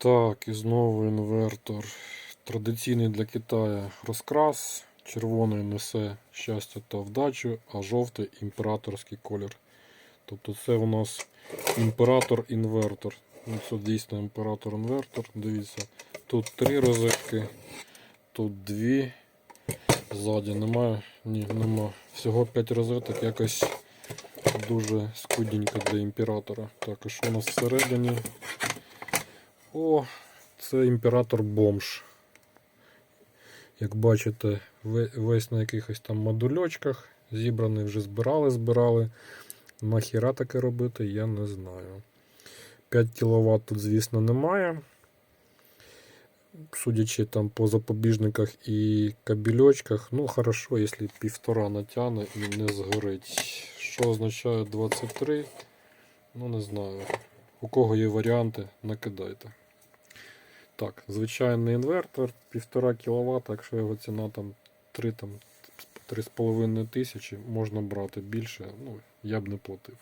Так, і знову інвертор. Традиційний для Китаю розкрас. Червоний несе щастя та вдачу, а жовтий імператорський колір. Тобто це у нас імператор-інвертор. Ну, це дійсно імператор-інвертор. Дивіться, тут три розетки, тут дві. Ззаді немає. Ні, нема. Всього 5 розеток, якось дуже скудненько для імператора. Так, і що у нас всередині? О, це імператор бомж. Як бачите, весь на якихось там модульочках. Зібраний вже збирали, збирали. Нахіра таке робити, я не знаю. 5 кВт тут, звісно, немає. Судячи там по запобіжниках і кабельочках, ну хорошо, якщо півтора натягне і не згорить. Що означає 23? Ну не знаю. У кого є варіанти, накидайте. Так, звичайний інвертор, 1,5 кВт, якщо його ціна там 3 там 3,5 тисячі, можна брати більше, ну я б не платив.